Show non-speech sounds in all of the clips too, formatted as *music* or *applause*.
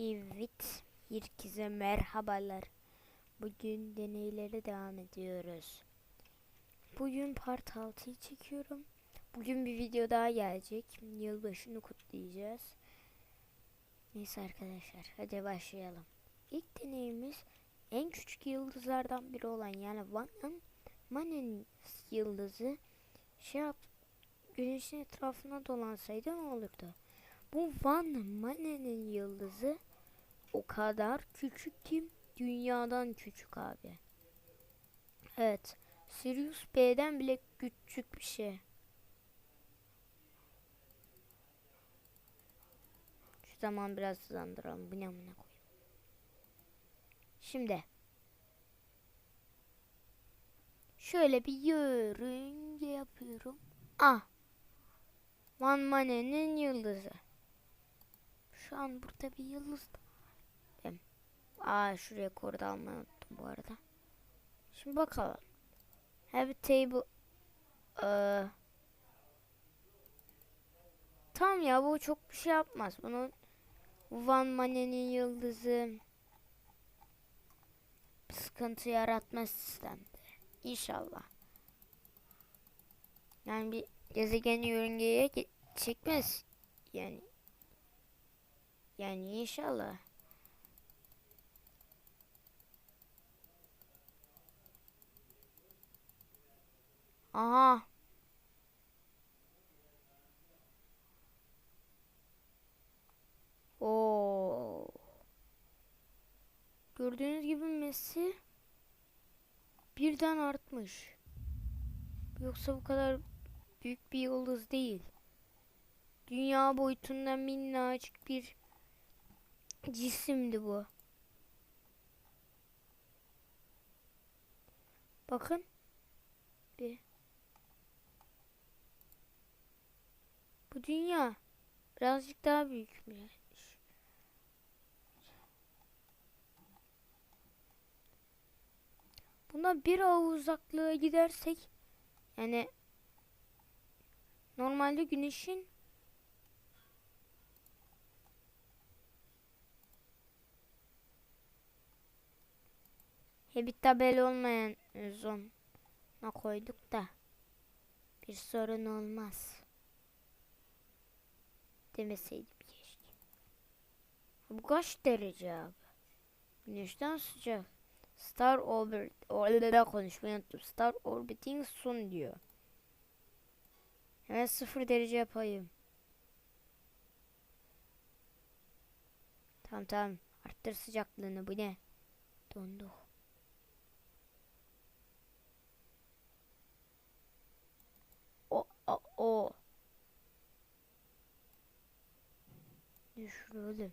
Evet, herkese merhabalar. Bugün deneylere devam ediyoruz. Bugün part 6'yı çekiyorum. Bugün bir video daha gelecek. Yılbaşını kutlayacağız. Neyse arkadaşlar, hadi başlayalım. İlk deneyimiz en küçük yıldızlardan biri olan yani Van Manen yıldızı şey yap güneşin etrafına dolansaydı ne olurdu? Bu Van Manen'in yıldızı o kadar küçük ki dünyadan küçük abi. Evet. Sirius B'den bile küçük bir şey. Şu zaman biraz hızlandıralım. Bu ne amına koyayım. Şimdi. Şöyle bir yörünge yapıyorum. Ah. Van Manen'in yıldızı. Şu an burada bir yıldız var. Aa şuraya kodu almayı unuttum bu arada. Şimdi bakalım. Have a table. Ee, tamam ya bu çok bir şey yapmaz. Bunun Van Manen'in yıldızı sıkıntı yaratmaz sistemde. İnşallah. Yani bir gezegen yörüngeye ge- çekmez. Yani yani inşallah. Aha. Oo. Gördüğünüz gibi Messi birden artmış. Yoksa bu kadar büyük bir yıldız değil. Dünya boyutunda minnacık bir cisimdi bu. Bakın. Bir. Bu dünya birazcık daha büyükmüş. Buna bir av uzaklığa gidersek yani normalde güneşin Habitabel olmayan zona koyduk da bir sorun olmaz. Demeseydim keşke. Bu kaç derece abi? Güneşten sıcak. Star orbit, orada konuşmayı unuttum. Star orbiting sun diyor. Hemen sıfır derece yapayım. Tamam tamam. Arttır sıcaklığını bu ne? Dondu. O o o. Düşürelim.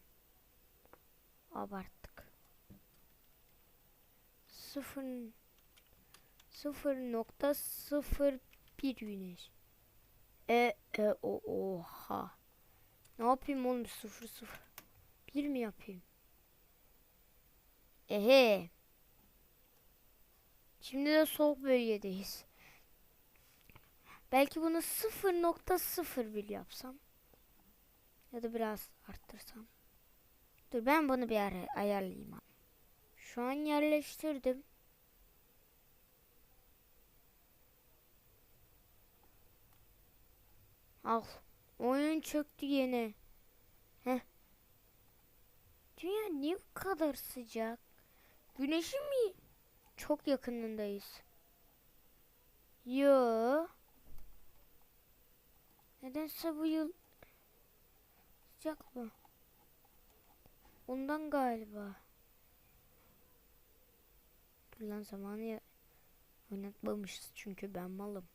Abarttık. Sıfır sıfır nokta sıfır bir güneş. E e o oha. Ne yapayım oğlum sıfır sıfır. Bir mi yapayım? Ehe. Şimdi de soğuk bölgedeyiz. Belki bunu 0.01 yapsam. Ya da biraz arttırsam. Dur ben bunu bir ara ayarlayayım. Şu an yerleştirdim. Al. Oyun çöktü yine. Heh. Dünya niye bu kadar sıcak? Güneşin mi? Çok yakınındayız. Yo. Nedense bu yıl sıcak mı? Ondan galiba. Dur lan zamanı ya oynatmamışız çünkü ben malım.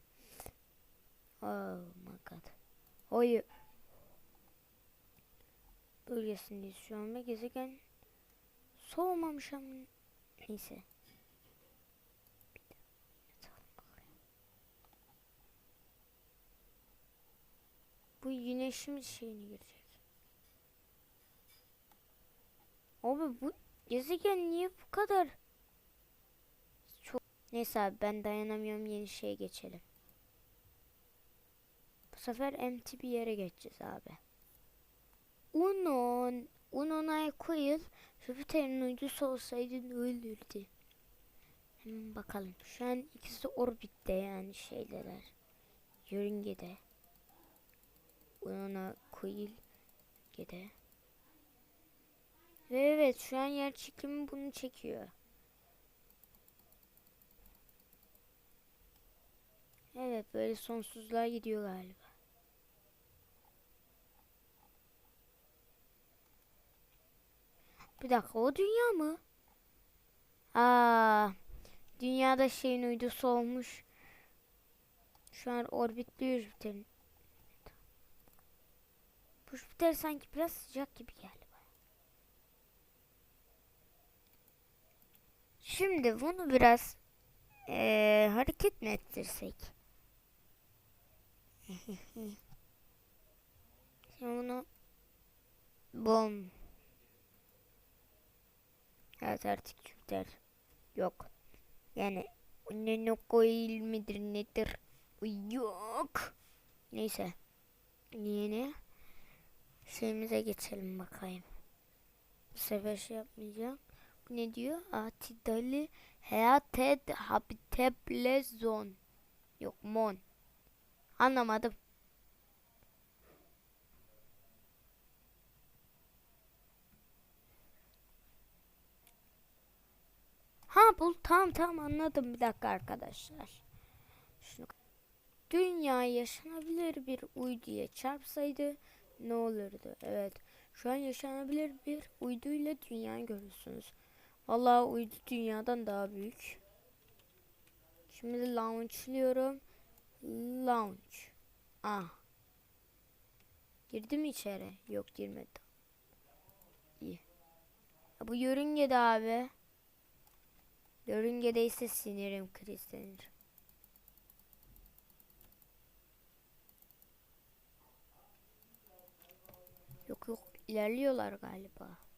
Oh my god. Hayır. Bölgesindeyiz şu an ve gezegen soğumamış ama neyse. Bu güneşimiz şeyine girecek. Abi bu gezegen niye bu kadar çok neyse abi ben dayanamıyorum yeni şeye geçelim. Bu sefer empty bir yere geçeceğiz abi. Uno Unonay Coil Jüpiter'in uydusu olsaydı ne olurdu? Hemen bakalım. Şu an ikisi orbitte yani şeydeler. Yörüngede. Unona Coil Gede. Ve evet şu an yer çekimi bunu çekiyor. Evet böyle sonsuzluğa gidiyor galiba. Bir dakika o dünya mı? Aa, dünyada şeyin uydusu olmuş. Şu an orbitliyor Jüpiter'in. Jüpiter sanki biraz sıcak gibi geldi Şimdi bunu biraz eee, hareket mi ettirsek? *laughs* Şimdi bunu bom. Evet artık Jüpiter yok. Yani ne koyil midir nedir? Yok. Neyse. Yeni şeyimize geçelim bakayım. Bu sefer şey yapmayacağım. Ne diyor? Atidali Hayated Habitable Zone. Yok Mon. Anlamadım. Ha bul tamam tamam anladım bir dakika arkadaşlar. Şunu Dünya yaşanabilir bir uyduya çarpsaydı ne olurdu? Evet. Şu an yaşanabilir bir uyduyla dünyayı görürsünüz. Vallahi uydu dünyadan daha büyük. Şimdi launchlıyorum. Launch. Ah. Girdi mi içeri? Yok girmedi. İyi. Ya bu yörüngede abi. Yörüngede ise sinirim krizlenir. Yok yok ilerliyorlar galiba.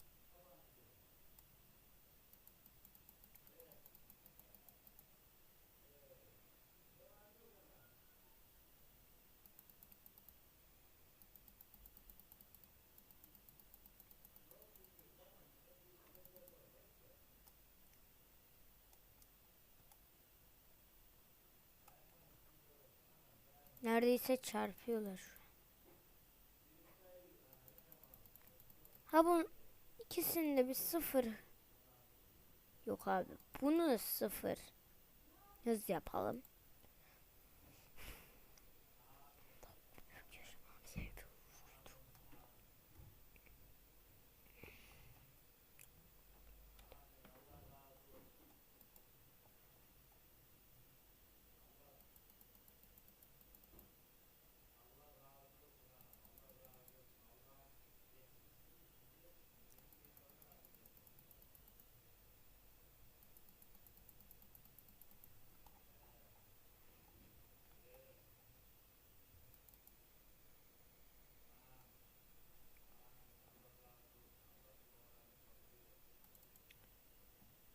Neredeyse çarpıyorlar. Ha bu ikisinde bir sıfır. Yok abi. Bunu sıfır. Hız yapalım.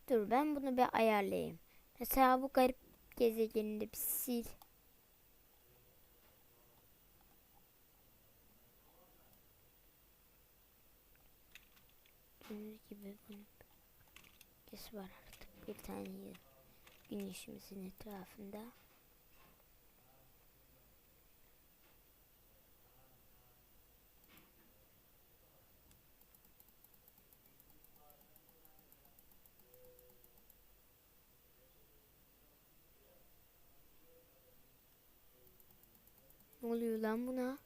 Dur ben bunu bir ayarlayayım. Mesela bu garip gezegeninde bir sil. Gördüğünüz gibi bunun var artık. Bir tane güneşimizin etrafında. Ne oluyor lan buna?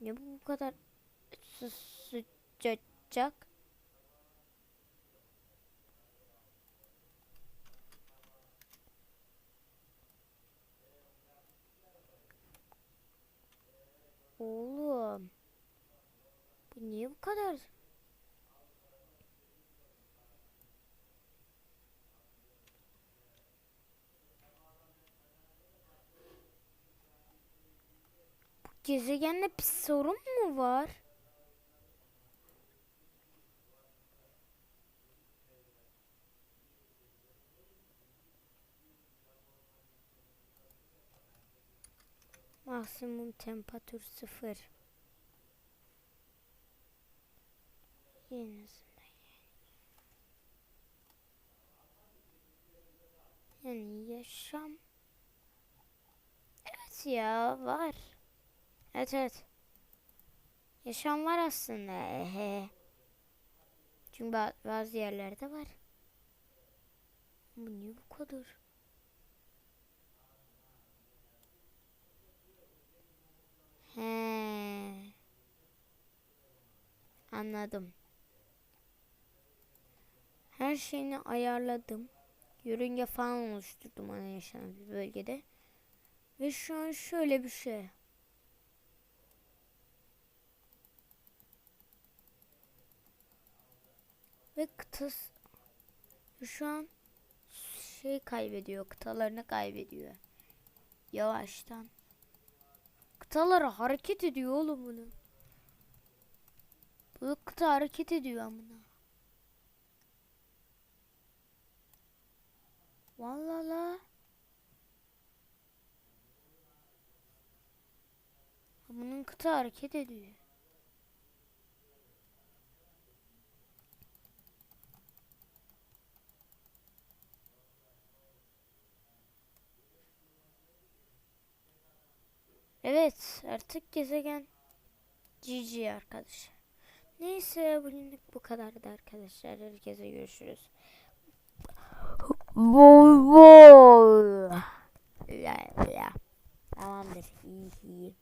Ne bu bu kadar sı sıcacık? Oğlum. Bu niye bu kadar? Gezegende bir sorun mu var? Maksimum temperatur sıfır. En yani yaşam. Evet ya var. Evet evet. Yaşam var aslında. Ehe. Çünkü ba- bazı yerlerde var. Bu niye bu kadar? He. Anladım. Her şeyini ayarladım. Yörünge falan oluşturdum ana yaşanan bir bölgede. Ve şu an şöyle bir şey. Ve kıtası şu an şey kaybediyor, kıtalarını kaybediyor. Yavaştan. Kıtaları hareket ediyor oğlum bunun. Bu kıta hareket ediyor amına. Vallahi la. Bunun kıta hareket ediyor. Evet artık gezegen GG arkadaşlar. Neyse bugünlük bu kadardı arkadaşlar. Herkese görüşürüz. Bol bol. Tamamdır. İyi iyi.